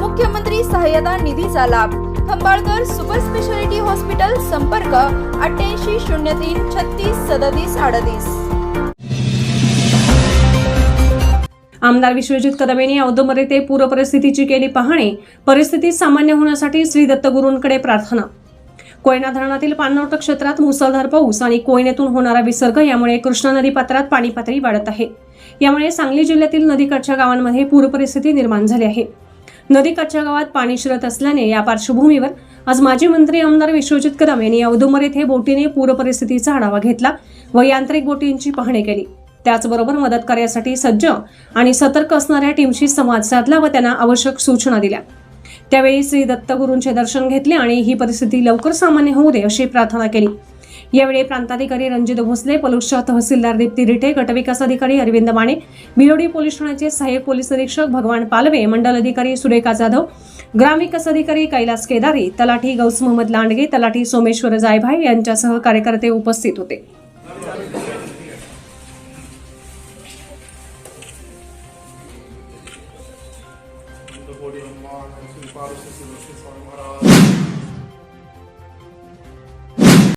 मुख्यमंत्री सहाय्यता निधीचा लाभ. खंबाळकर सुपर स्पेशालिटी हॉस्पिटल संपर्क अठ्ठ्याऐंशी शून्य तीन छत्तीस सदतीस अडतीस. आमदार विश्वजित कदम यांनी औदमरे ते पूरपरिस्थितीची केली पाहणी. परिस्थिती सामान्य होण्यासाठी श्री दत्तगुरूंकडे प्रार्थना. कोयना धरणातील पाणलोट क्षेत्रात मुसळधार पाऊस आणि कोयनेतून होणारा विसर्ग यामुळे कृष्णा नदी पात्रात पाणी पातळी वाढत आहे. यामुळे सांगली जिल्ह्यातील नदीकाठच्या गावांमध्ये पूरपरिस्थिती निर्माण झाली आहे. नदीकाठच्या गावात पाणी शिरत असल्याने या पार्श्वभूमीवर आज माजी मंत्री आमदार विश्वजित कदम यांनी औदुंबर येथे बोटीने पूर परिस्थितीचा आढावा घेतला व यांत्रिक बोटींची पाहणी केली. त्याचबरोबर मदत कार्यासाठी सज्ज आणि सतर्क असणाऱ्या टीमशी संवाद साधला व त्यांना आवश्यक सूचना दिल्या. त्यावेळी श्री दत्तगुरूंचे दर्शन घेतले आणि ही परिस्थिती लवकर सामान्य होऊ दे अशी प्रार्थना केली. यावेळी प्रांताधिकारी रणजित भोसले पलुशा तहसीलदार दीप्ती रिठे गटविकास अधिकारी अरविंद माने बिलोडी पोलीस ठाण्याचे सहाय्यक पोलीस निरीक्षक भगवान पालवे मंडल अधिकारी सुरेखा जाधव ग्रामविकास अधिकारी कैलास केदारी तलाठी गौस मोहम्मद लांडगे तलाठी सोमेश्वर जायभाई यांच्यासह कार्यकर्ते उपस्थित होते. The body of and to Father, sister, and sister,